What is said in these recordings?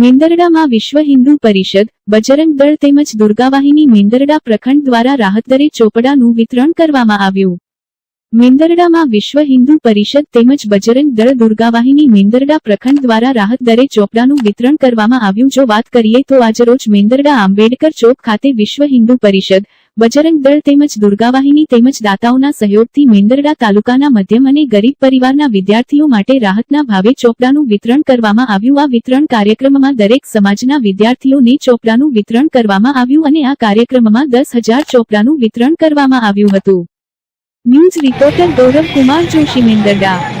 મેંદરડામાં વિશ્વ હિન્દુ પરિષદ, બજરંગ દળ તેમજ દુર્ગાવાહિની મેંદરડા પ્રખંડ દ્વારા રાહતદરે ચોપડાનું વિતરણ કરવામાં આવ્યું. મેંદરડામાં વિશ્વ હિન્દુ પરિષદ તેમજ બજરંગ દળ દુર્ગાવાહિની મેંદરડા પ્રખંડ દ્વારા રાહત દરે ચોપડાનું વિતરણ કરવામાં આવ્યું. જો વાત કરીએ તો આજરોજ મેંદરડા આંબેડકર ચોક ખાતે વિશ્વ હિન્દુ પરિષદ બજરંગ દળ તેમજ દુર્ગાવાહિની તેમજ દાતાઓના સહયોગથી મેંદરડા તાલુકાના મધ્યમ અને ગરીબ પરિવારના વિદ્યાર્થીઓ માટે રાહતના ભાવે ચોપડાનું વિતરણ કરવામાં આવ્યું. આ વિતરણ કાર્યક્રમમાં દરેક સમાજના વિદ્યાર્થીઓને ચોપડાનું વિતરણ કરવામાં આવ્યું અને આ કાર્યક્રમમાં દસ હજાર ચોપડાનું વિતરણ કરવામાં આવ્યું હતું. News reporter Gaurav Kumar Joshi Mendarda.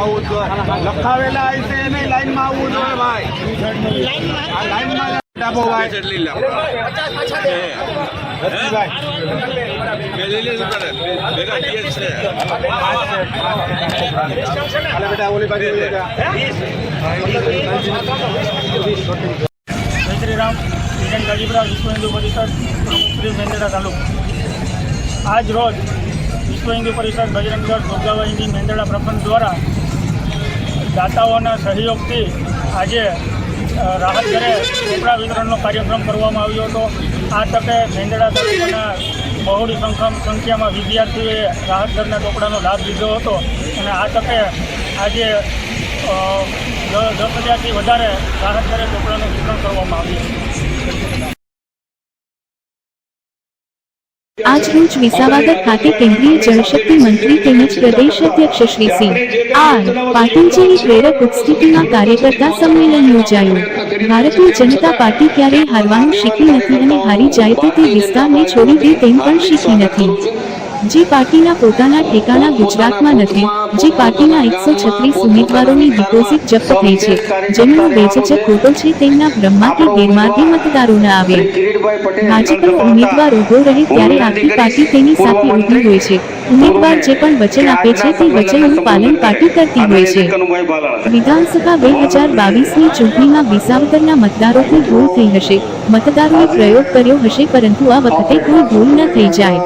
આવવું જ જોઈએ લખાવેલા આવી છે એને લાઈનમાં આવવું જોઈએ ભાઈ આ લાઈનમાં ડાબો ભાઈ હાલે બેટા ઓલી બાજુ લઈ જા. જય શ્રી રામ વિજયન ગાજીપુરા વિશ્વ હિન્દુ પરિષદ પ્રમુખ શ્રી મેંદડા તાલુકો આજ રોજ વિશ્વ હિન્દુ પરિષદ બજરંગ દળ દુર્ગાવાહિની મેંદડા પ્રખંડ દ્વારા દાતાઓના સહયોગથી આજે રાહત ઘરે કપડા વિતરણનો કાર્યક્રમ કરવામાં આવ્યો હતો. આ તકે મેંદડા તાલુકાના બહોળી સંખ્યા સંખ્યામાં વિદ્યાર્થીઓએ રાહત ઘરના ચોપડાનો લાભ લીધો હતો અને આ તકે આજે દસ હજારથી વધારે રાહત ઘરે ચોપડાનું વિતરણ કરવામાં આવ્યું આજ રોજ વિસાવાદર ખાતે કેન્દ્રીય જળશક્તિ મંત્રી તેમજ પ્રદેશ અધ્યક્ષ શ્રી સિંહ આર. પાટીલજીની પ્રેરક ઉપસ્થિતિમાં કાર્યકર્તા સંમેલન યોજાયું. ભારતીય જનતા પાર્ટી ક્યારેય હારવાનું શીખી નથી અને હારી જાય તો તે વિસ્તારને છોડી દે તેમ પણ શીખી નથી. જે પાર્ટીના પોતાના ઠેકાણા ગુજરાતમાં નથી, જે પાર્ટીના એકસો છત્રીસ ઉમેદવારોની ડિપોઝિટ જપ્ત થઈ છે, જેમનો બેજજક ખોટો છે તેમના કે ગેરમાર્ગે મતદારો ના આવે. ભાજપનો ઉમેદવાર ઊભો રહે ત્યારે આખી પાર્ટી તેની સાથે ઊભી હોય છે. ઉમેદવાર જે પણ વચન આપે છે તે વચનનું પાલન પાર્ટી કરતી હોય છે. વિધાનસભા બે હજાર બાવીસની ચૂંટણીમાં વિસાવદરના મતદારોથી ભૂલ થઈ હશે. મતદારોએ પ્રયોગ કર્યો હશે પરંતુ આ વખતે કોઈ ભૂલ ન થઈ જાય.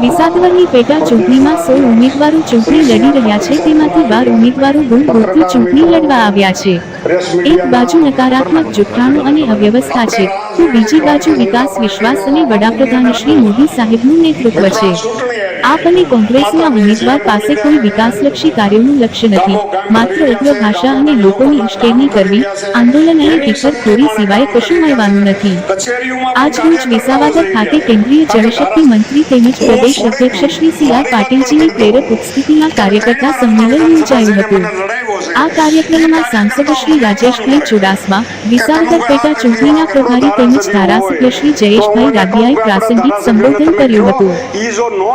વિસાવદરની પેટા ચૂંટણીમાં સોળ ઉમેદવારો ચૂંટણી લડી રહ્યા છે, તેમાંથી બાર ઉમેદવારો ગુણ ગુણથી ચૂંટણી લડવા આવ્યા છે. એક બાજુ નકારાત્મક જુઠ્ઠાણું અને અવ્યવસ્થા છે, તો બીજી બાજુ વિકાસ, વિશ્વાસ અને વડાપ્રધાન શ્રી મોદી સાહેબનું નેતૃત્વ છે. આપ અને કોંગ્રેસના ઉમેદવાર પાસે કોઈ વિકાસલક્ષી કાર્યોનું લક્ષ્ય નથી. માત્ર ઉગ્ર ભાષા અને લોકોની ઉશ્કેરણી કરવી, આંદોલન અને ટીચરખોરી સિવાય કશું મળવાનું નથી. આજ રોજ વિસાવાદર ખાતે કેન્દ્રીય જળશક્તિ મંત્રી તેમજ પ્રદેશ અધ્યક્ષ શ્રી સી આર પાટીલજીની પ્રેરક ઉપસ્થિતિમાં કાર્યકર્તા સંમેલન યોજાયું હતું. આ કાર્યક્રમમાં સાંસદ શ્રી રાજેશભાઈ ચુડાસમા, વિસાવદર પેટા ચૂંટણીના પ્રભારી તેમજ ધારાસભ્ય શ્રી જયેશભાઈ રાધિયાએ પ્રાસંગિક સંબોધન કર્યું હતું.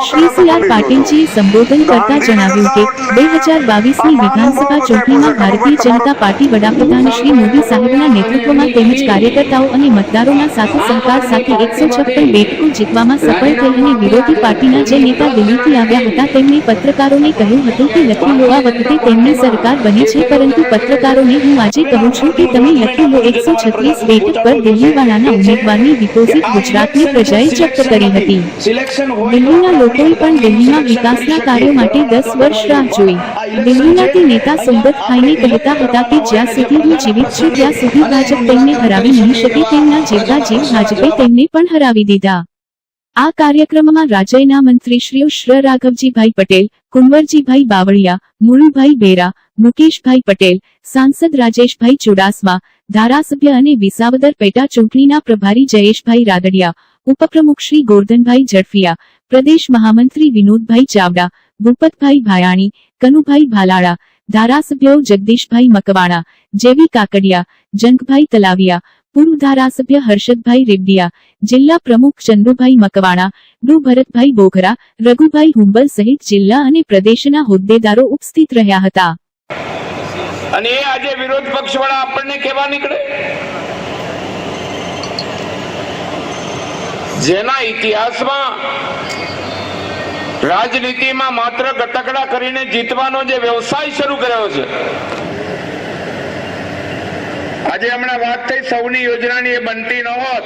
શ્રી સી આર પાટીલજીએ સંબોધન કરતા જણાવ્યું કે, બે હજાર બાવીસની વિધાનસભા ચૂંટણીમાં ભારતીય જનતા પાર્ટી વડાપ્રધાન શ્રી મોદી સાહેબના નેતૃત્વમાં તેમજ કાર્યકર્તાઓ અને મતદારોના સાથે સહકાર સાથે એકસો છપ્પન બેઠકો જીતવામાં સફળ થઈ અને વિરોધી પાર્ટીના જે નેતા દિલ્હીથી આવ્યા હતા, તેમણે પત્રકારોને કહ્યું હતું કે, લખી લેવા વખતે તેમની સરકાર બની છે પરંતુ પત્રકારોને હું આજે કહું છું કે તમે લખી લો એકસો છત્રીસ બેઠક પર દિલ્હીવાળાના ઉમેદવારની ડિપોઝિટ ગુજરાતની પ્રજાએ જપ્ત કરી હતી. દિલ્હીના લોકોએ પણ દિલ્હીમાં વિકાસના કાર્યો માટે દસ વર્ષ રાહ જોઈ. દિલ્હીના તે નેતા ખાઈને કહેતા હતા કે જ્યાં સુધી હું જીવિત છું ત્યાં સુધી ભાજપ તેમને હરાવી નહીં શકે તેમના જીવતા જીવ ભાજપે તેમને પણ હરાવી દીધા. આ કાર્યક્રમમાં રાજ્યના મંત્રીશ્રીઓ શ્ર. રાઘવજીભાઈ પટેલ કુંવરજીભાઈ બાવળિયા મુળુભાઈ બેરા મુકેશભાઈ પટેલ, સાંસદ રાજેશભાઈ ચુડાસમા, ધારાસભ્ય અને વિસાવદર પેટા ચૂંટણીના પ્રભારી જયેશભાઈ રાદડિયા, ઉપપ્રમુખ શ્રી ગોરધનભાઈ ઝડફિયા, પ્રદેશ મહામંત્રી વિનોદભાઈ ચાવડા, ભૂપતભાઈ ભાયાણી, કનુભાઈ ભાલાળા, ધારાસભ્યો જગદીશભાઈ મકવાણા, જેવી કાકડિયા, જંગભાઈ તલાવિયા, પૂર્વ ધારાસભ્ય હર્ષદભાઈ રેબડિયા જિલ્લા પ્રમુખ ચંદુભાઈ મકવાણા, ડુ ભરતભાઈ બોઘરા, રઘુભાઈ હુંબલ સહિત જિલ્લા અને પ્રદેશના હોદ્દેદારો ઉપસ્થિત રહ્યા હતા. અને એ આજે વિરોધ પક્ષ વાળા આપણને કેવા નીકળે? જેના ઇતિહાસમાં રાજનીતિમાં માત્ર ગટકડા કરીને જીતવાનો જે વ્યવસાય શરૂ કર્યો છે, આજે હમણાં વાત થઈ સૌની યોજનાની એ બનતી ન હોત.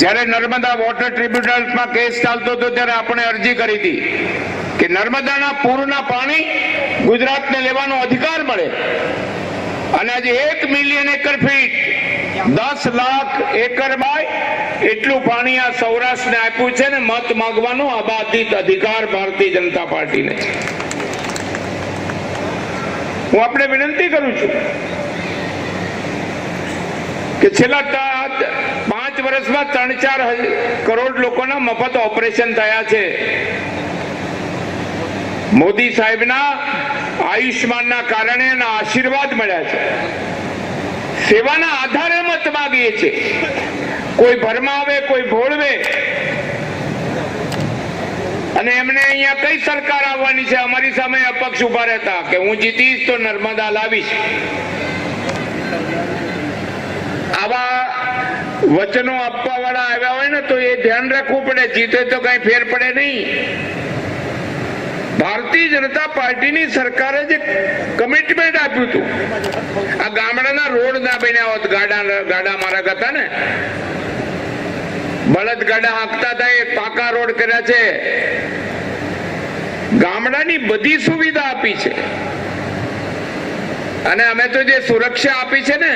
જ્યારે નર્મદા વોટર ટ્રિબ્યુનલમાં કેસ ચાલતો હતો ત્યારે આપણે અરજી કરી હતી. કે નર્મદાના પૂરના પાણી ગુજરાતને લેવાનો અધિકાર મળે. અને આજે એક મિલિયન એકર ફીટ દસ લાખ એકર બાય એટલું પાણી આ સૌરાષ્ટ્રને આપ્યું છે ને મત માંગવાનો અબાધિત અધિકાર ભારતીય જનતા પાર્ટીને. હું આપણે વિનંતી કરું છું કે છેલ્લા પાંચ વર્ષમાં ત્રણ ચાર કરોડ લોકોના મફત ઓપરેશન થયા છે. મોદી સાહેબના આયુષ્માનના કારણે એના આશીર્વાદ મળ્યા છે. સેવાના આધારે મત માગીએ છે. કોઈ ભરમાવે, કોઈ ભોળવે. અને એમને અહીંયા કઈ સરકાર આવવાની છે? અમારી સામે અપક્ષ ઊભા રહેતા કે હું જીતીશ તો નર્મદા લાવીશ. આવા વચનો આપવા વાળા આવ્યા હોય ને તો એ ધ્યાન રાખવું પડે. જીતે તો કઈ ફેર પડે નહીં. ભારતીય જનતા પાર્ટીની સરકારે જે કમિટમેન્ટ આપ્યું હતું, આ ગામડાના રોડ ના બન્યા હોત ગાડા ગાડા મારા હતા ને, બળદ ગાડા હાંકતા હતા એ પાકા રોડ કર્યા છે. ગામડાની બધી સુવિધા આપી છે. અને અમે તો જે સુરક્ષા આપી છે ને,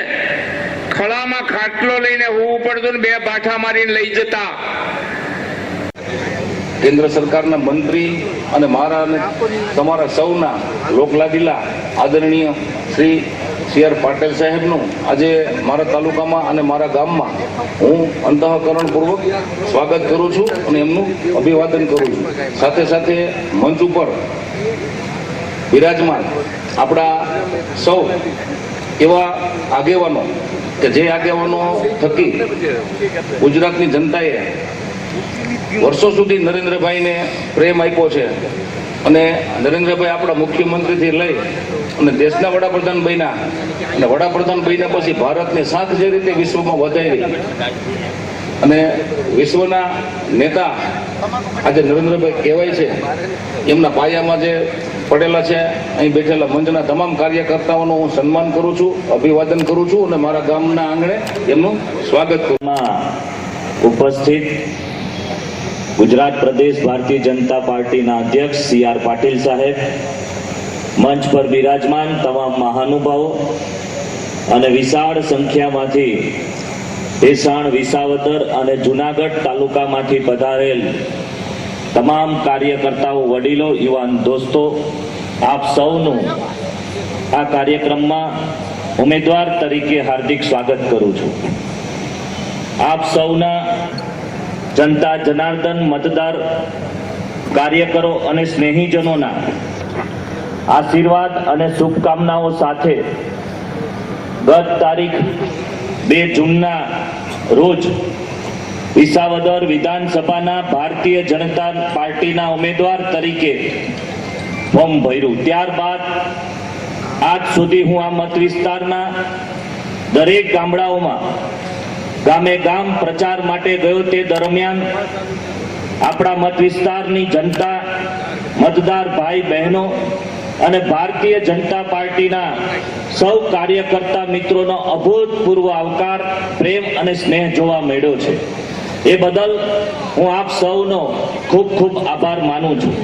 ખળામાં ખાટલો લઈને હોવું પડતું ને બે પાઠા મારીને લઈ જતા. કેન્દ્ર સરકારના મંત્રી અને મારા અને તમારા સૌના લોકલાડીલા આદરણીય શ્રી સી આર પાટેલ સાહેબનું આજે મારા તાલુકામાં અને મારા ગામમાં હું અંતઃકરણપૂર્વક સ્વાગત કરું છું અને એમનું અભિવાદન કરું છું. સાથે સાથે મંચ ઉપર બિરાજમાન આપણા સૌ એવા આગેવાનો કે જે આગેવાનો થકી ગુજરાતની જનતાએ વર્ષો સુધી નરેન્દ્રભાઈને પ્રેમ આપ્યો છે અને નરેન્દ્રભાઈ આપણા મુખ્યમંત્રીથી લઈ અને દેશના વડાપ્રધાન બન્યા. અને વડાપ્રધાન બન્યા પછી ભારતની સાથ જે રીતે વિશ્વમાં વધારી અને વિશ્વના નેતા આજે નરેન્દ્રભાઈ કહેવાય છે, એમના પાયામાં જે પડેલા છે, અહીં બેઠેલા મંચના તમામ કાર્યકર્તાઓનું હું સન્માન કરું છું, અભિવાદન કરું છું અને મારા ગામના આંગણે એમનું સ્વાગત કરું ઉપસ્થિત ગુજરાત પ્રદેશ ભારતીય જનતા પાર્ટીના અધ્યક્ષ સી આર પાટીલ સાહેબ, મંચ પર બિરાજમાન તમામ મહાનુભાવો અને વિશાળ સંખ્યામાંથી ભેસાણ, વિસાવદર અને જુનાગઢ તાલુકામાંથી પધારેલ તમામ કાર્યકર્તાઓ, વડીલો, યુવાન દોસ્તો, આપ સૌનું આ કાર્યક્રમમાં ઉમેદવાર તરીકે હાર્દિક સ્વાગત કરું છું. આપ સૌના જનતા, જનાર્દન, મતદાર, કાર્યકરો અને સ્નેહીજનોના આશીર્વાદ અને શુભકામનાઓ સાથે ગત તારીખ બે જૂનના રોજ વિસાવદર વિધાનસભાના ભારતીય જનતા પાર્ટીના ઉમેદવાર તરીકે ફોર્મ ભર્યું. ત્યારબાદ આજ સુધી હું આ મત વિસ્તારના દરેક ગામડાઓમાં ગામે ગામ પ્રચાર માટે ગયો તે દરમિયાન આપણા મત વિસ્તારની જનતા, મતદાર ભાઈ બહેનો અને ભારતીય જનતા પાર્ટીના સૌ કાર્યકર્તા મિત્રોનો અભૂતપૂર્વ આવકાર, પ્રેમ અને સ્નેહ જોવા મળ્યો છે. એ બદલ હું આપ સૌનો ખૂબ ખૂબ આભાર માનું છું.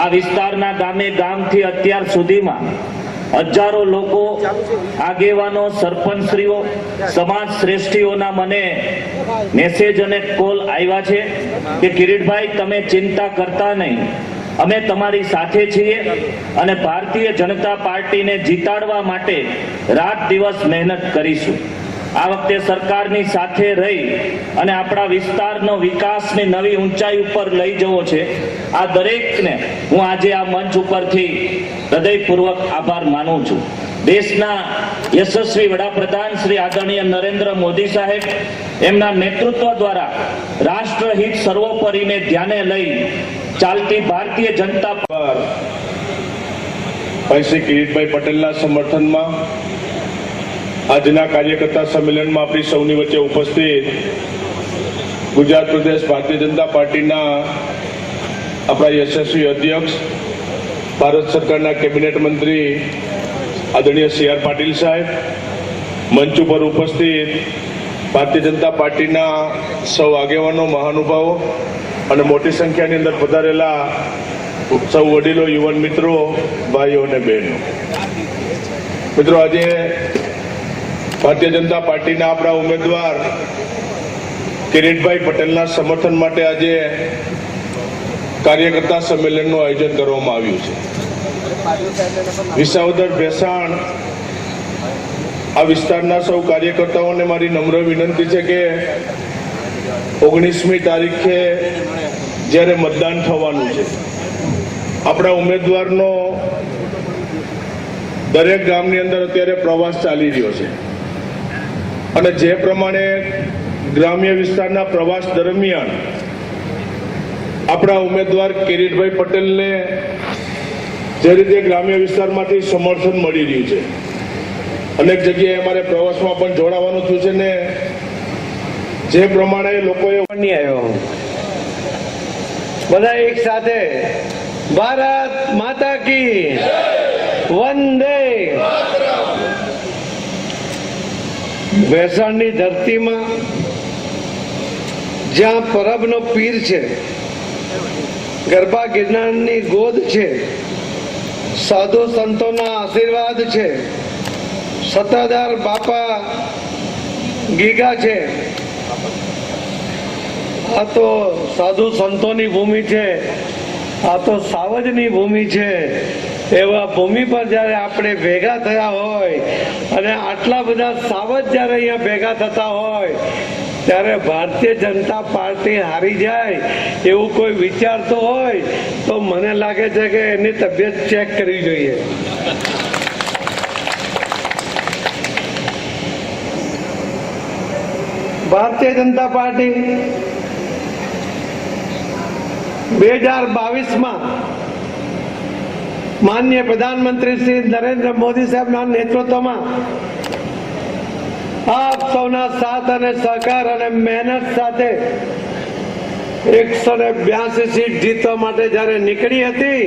આ વિસ્તારના ગામે ગામથી અત્યાર સુધીમાં હજારો લોકો, આગેવાનો, સરપંચશ્રીઓ, સમાજ શ્રેષ્ઠીઓના મને મેસેજ અને કોલ આવ્યા છે કે કિરીટભાઈ, તમે ચિંતા કરતા નહીં. અમે તમારી સાથે છીએ અને ભારતીય જનતા પાર્ટીને જીતાડવા માટે રાત દિવસ મહેનત કરીશું. આ વખતે સરકારની સાથે રહી અને આપણા વિસ્તારનો વિકાસને નવી ઊંચાઈ ઉપર લઈ જવો છે. આ દરેકને હું આજે આ મંચ ઉપરથી હૃદયપૂર્વક આભાર માનું છું. દેશના યશસ્વી વડાપ્રધાન શ્રી આદરણીય નરેન્દ્ર મોદી સાહેબ એમના નેતૃત્વ દ્વારા રાષ્ટ્રહિત સર્વોપરીને ધ્યાને લઈ ચાલતી ભારતીય જનતા પર ભાઈ શ્રી કિરીટભાઈ પટેલના સમર્થનમાં આજના કાર્યકર્તા સંમેલનમાં આપણી સૌની વચ્ચે ઉપસ્થિત ગુજરાત પ્રદેશ ભારતીય જનતા પાર્ટીના આપણા યશસ્વી અધ્યક્ષ, ભારત સરકારના કેબિનેટ મંત્રી આદરણીય સી આર પાટીલ સાહેબ, મંચ ઉપર ઉપસ્થિત ભારતીય જનતા પાર્ટીના સૌ આગેવાનો, મહાનુભાવો અને મોટી સંખ્યાની અંદર પધારેલા સૌ વડીલો, યુવાન મિત્રો, ભાઈઓ અને બહેનો. મિત્રો, આજે ભારતીય જનતા પાર્ટીના આપણા ઉમેદવાર કિરીટભાઈ પટેલના સમર્થન માટે આજે કાર્યકર્તા સંમેલનનું આયોજન કરવામાં આવ્યું છે. વિસાવદર ભેસાણ આ વિસ્તારના સૌ કાર્યકર્તાઓને મારી નમ્ર વિનંતી છે કે ઓગણીસમી તારીખે જ્યારે મતદાન થવાનું છે, આપણા ઉમેદવારનો દરેક ગામની અંદર અત્યારે પ્રવાસ ચાલી રહ્યો છે. અને જે પ્રમાણે ગ્રામ્ય વિસ્તારના પ્રવાસ દરમિયાન આપણા ઉમેદવાર કિરીટભાઈ પટેલને જે રીતે ગ્રામ્ય વિસ્તારમાંથી સમર્થન મળી રહ્યું છે. અનેક જગ્યાએ અમારે પ્રવાસમાં પણ જોડાવાનું થયું છે ને જે પ્રમાણે લોકોએ નહીં આવ્યો બધા એક સાથે. ભારત માતા કી વંદે. ભેસાણની ધરતીમાં જ્યાં પરબનો પીર છે, ગરબા ગિરનારની ગોદ છે, સાધુ સંતોના આશીર્વાદ છે, સત્તાધાર બાપા ગીગા છે, આ તો સાધુ સંતોની ભૂમિ છે, આ તો સાવજની ભૂમિ છે. એવા ભૂમિ પર જ્યારે આપણે ભેગા થયા હોય અને આટલા બધા સાવજ જ્યારે અહીંયા ભેગા થતા હોય, ત્યારે ભારતીય જનતા પાર્ટી હારી જાય એવું કોઈ વિચારતો હોય, તો મને લાગે છે કે એની તબિયત ચેક કરવી જોઈએ. ભારતીય જનતા પાર્ટી બે હજાર બાવીસમાં માન્ય પ્રધાનમંત્રી શ્રી નરેન્દ્ર મોદી સાહેબના નેતૃત્વમાં આપ સૌના સાથ અને સહકાર અને મહેનત સાથે એકસો ને બ્યાસી સીટ જીતવા માટે જ્યારે નીકળી હતી,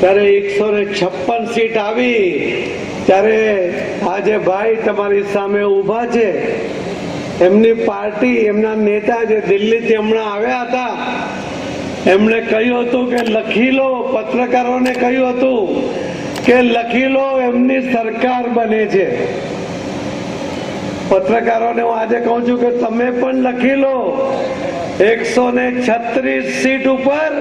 ત્યારે એકસો ને છપ્પન સીટ આવી. ત્યારે આજે ભાઈ તમારી સામે ઊભા છે. એમની પાર્ટી, એમના નેતા જે દિલ્હીથી હમણાં આવ્યા હતા એમણે કહ્યું હતું કે લખી લો, પત્રકારોને કહ્યું હતું કે લખી લો, એમની સરકાર બને છે. પત્રકારોને હું આજે કહું છું કે તમે પણ લખી લો. એકસો ને છત્રીસ સીટ ઉપર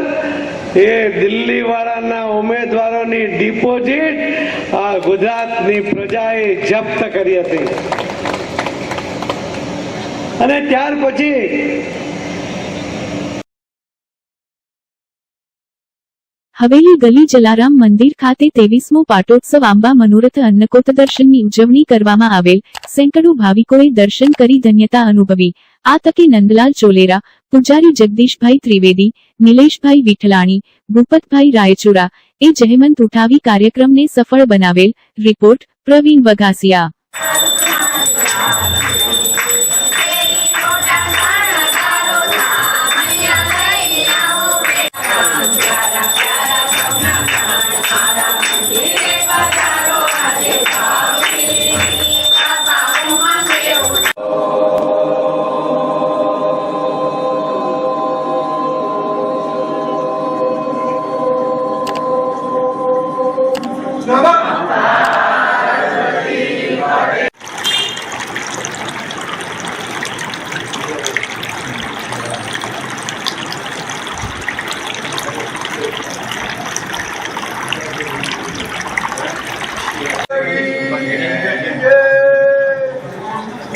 એ દિલ્હી વાળાના ઉમેદવારોની ડિપોઝિટ આ ગુજરાતની પ્રજાએ જપ્ત કરી હતી. અને ત્યાર પછી હવેલી ગલી જલારામ મંદિર ખાતે તેવીસમો પાટોત્સવ આંબા મનોરથ અન્નકોટ દર્શનની ઉજવણી કરવામાં આવેલ. સેંકડો ભાવિકોએ દર્શન કરી ધન્યતા અનુભવી. આ તકે નંદલાલ ચોલેરા, પૂજારી જગદીશભાઈ ત્રિવેદી, નિલેશભાઈ વિઠલાણી, ભૂપતભાઈ રાયચુરા એ જહેમંત ઉઠાવી કાર્યક્રમને સફળ બનાવેલ. રિપોર્ટ પ્રવીણ વઘાસિયા.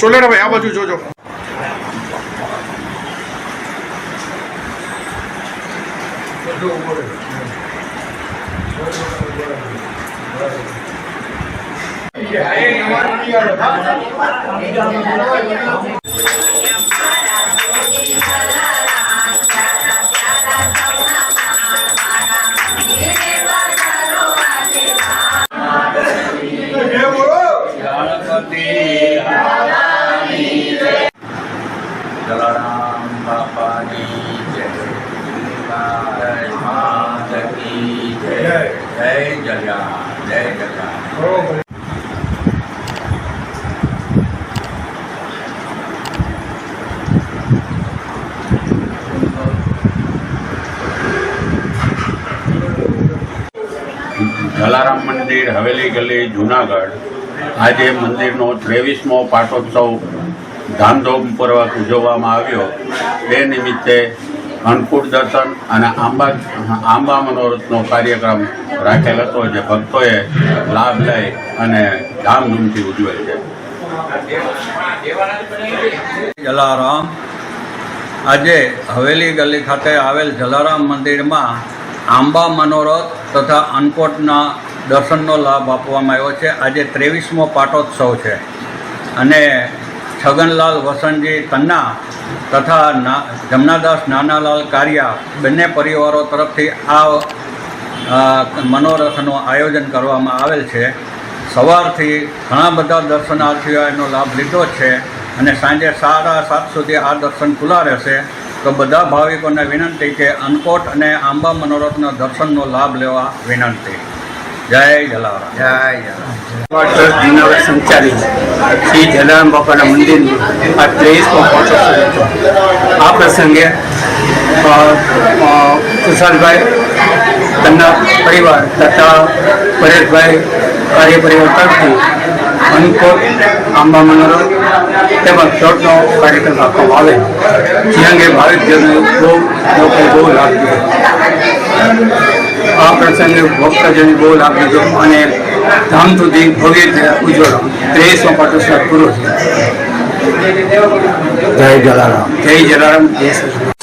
ચોલેરાભાઈ આ બાજુ જોજો. હવેલી ગલી જુનાગઢ આજે મંદિરનો ત્રેવીસમો પાટોત્સવ ધામધૂમપૂર્વક ઉજવવામાં આવ્યો. તે નિમિત્તે અન્નકૂટ દર્શન અને આંબા આંબા મનોરથનો કાર્યક્રમ રાખેલ હતો જે ભક્તોએ લાભ લઈ અને ધામધૂમથી ઉજવે છે. જલારામ. આજે હવેલી ગલી ખાતે આવેલ જલારામ મંદિરમાં આંબા મનોરથ તથા અન્નકોટના દર્શનનો લાભ આપવામાં આવ્યો છે. આજે ત્રેવીસમો પાટોત્સવ છે. અને છગનલાલ વસંતજી તન્ના તથા ના, જમનાદાસ નાનાલાલ કારિયા બંને પરિવારો તરફથી આ મનોરથનું આયોજન કરવામાં આવેલ છે. સવારથી ઘણા બધા દર્શનાર્થીઓ એનો લાભ લીધો છે અને સાંજે સાડા સાત સુધી આ દર્શન ખુલ્લા રહેશે. તો બધા ભાવિકોને વિનંતી કે અન્નકોટ અને આંબા મનોરથના દર્શનનો લાભ લેવા વિનંતી. જય જલારામ. જય જલા ડોક્ટર જુનાગઢ સંચાલિત શ્રી જલારામ બાપાના મંદિરનું આ ત્રેવીસમો પાટોત્સવ હતો. આ પ્રસંગે કુશાલભાઈ, તેમના પરિવાર તથા પરેશભાઈ કાર્ય પરિવાર તરફથી અનુકોટ આંબા મનોરમ તેમજ શોર્ટનો કાર્યક્રમ રાખવામાં આવે. જે અંગે ભાવિકજનો બહુ લોકો બહુ લાભ આ પ્રસંગે ભક્તજન બહુ લાભ લીધો અને ધામધૂમથી ભવ્ય રીતે ઉજવણો ત્રેવીસમો પાટોત્સવ પૂરો થયો. જય જલારામ. જય જલારામ. જય.